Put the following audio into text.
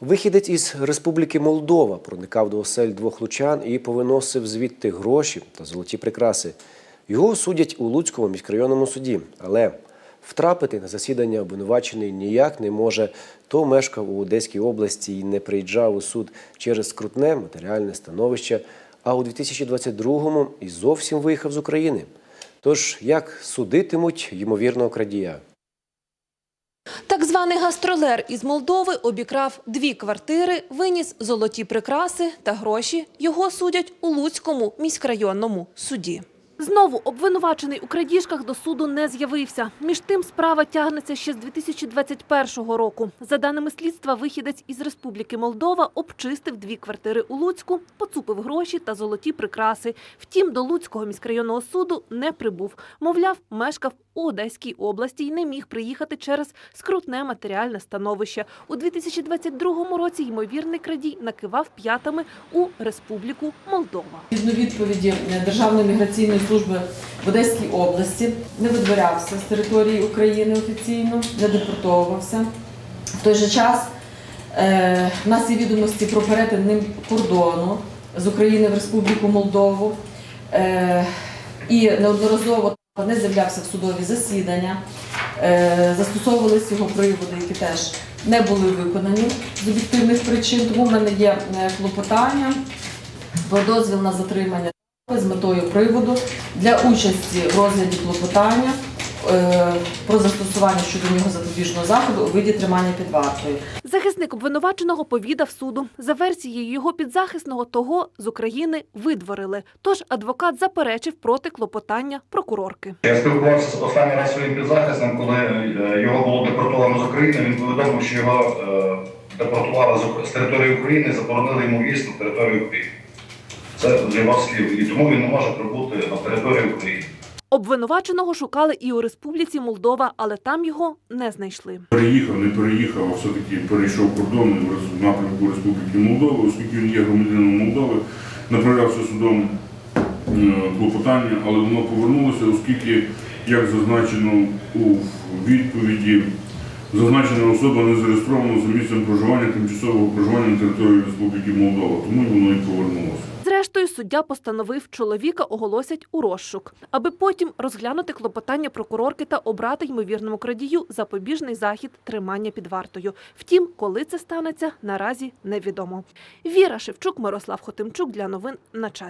Вихідець із Республіки Молдова проникав до осель двох лучан і повиносив звідти гроші та золоті прикраси. Його судять у Луцькому міськрайонному суді, але втрапити на засідання обвинувачений ніяк не може. То мешкав у Одеській області і не приїжджав у суд через скрутне матеріальне становище, а у 2022-му і зовсім виїхав з України. Тож як судитимуть ймовірного крадія? Так званий гастролер із Молдови обікрав дві квартири, виніс золоті прикраси та гроші. Його судять у Луцькому міськрайонному суді. Знову обвинувачений у крадіжках до суду не з'явився. Між тим справа тягнеться ще з 2021 року. За даними слідства, вихідець із Республіки Молдова обчистив дві квартири у Луцьку, поцупив гроші та золоті прикраси. Втім, до Луцького міськрайонного суду не прибув. Мовляв, мешкав у Одеській області і не міг приїхати через скрутне матеріальне становище. У 2022 році ймовірний крадій накивав п'ятами у Республіку Молдова. Відповіді Державної міграційної служби в Одеській області не видворявся з території України офіційно, не депортовувався. В той же час е, в нас є відомості про перетин ним кордону з України в Республіку Молдову е, і неодноразово не з'являвся в судові засідання. Е, застосовувалися його приводи, які теж не були виконані з об'єктивних причин. Тому в мене є клопотання про дозвіл на затримання з метою приводу для участі в розгляді клопотання е, про застосування щодо нього запобіжного заходу у виді тримання під вартою. Захисник обвинуваченого повідав суду. За версією його підзахисного того з України видворили. Тож адвокат заперечив проти клопотання прокурорки. Я спілкувався з останній раз своїм підзахисним, коли е, його було депортовано з України. Він повідомив, що його е, депортували з території України і заборонили йому в'їзд на територію України. Це його слів. І тому він не може прибути на територію України. Обвинуваченого шукали і у Республіці Молдова, але там його не знайшли. Переїхав, не переїхав, а все-таки перейшов кордон в напрямку Республіки Молдова, оскільки він є громадянином Молдови, направлявся судом е, клопотання, але воно повернулося, оскільки, як зазначено у відповіді, зазначена особа не зареєстрована за місцем проживання тимчасового проживання на території Республіки Молдова, тому воно і повернулося. Зрештою, суддя постановив, чоловіка оголосять у розшук, аби потім розглянути клопотання прокурорки та обрати ймовірному крадію запобіжний захід тримання під вартою. Втім, коли це станеться, наразі невідомо. Віра Шевчук, Мирослав Хотимчук для новин на часі.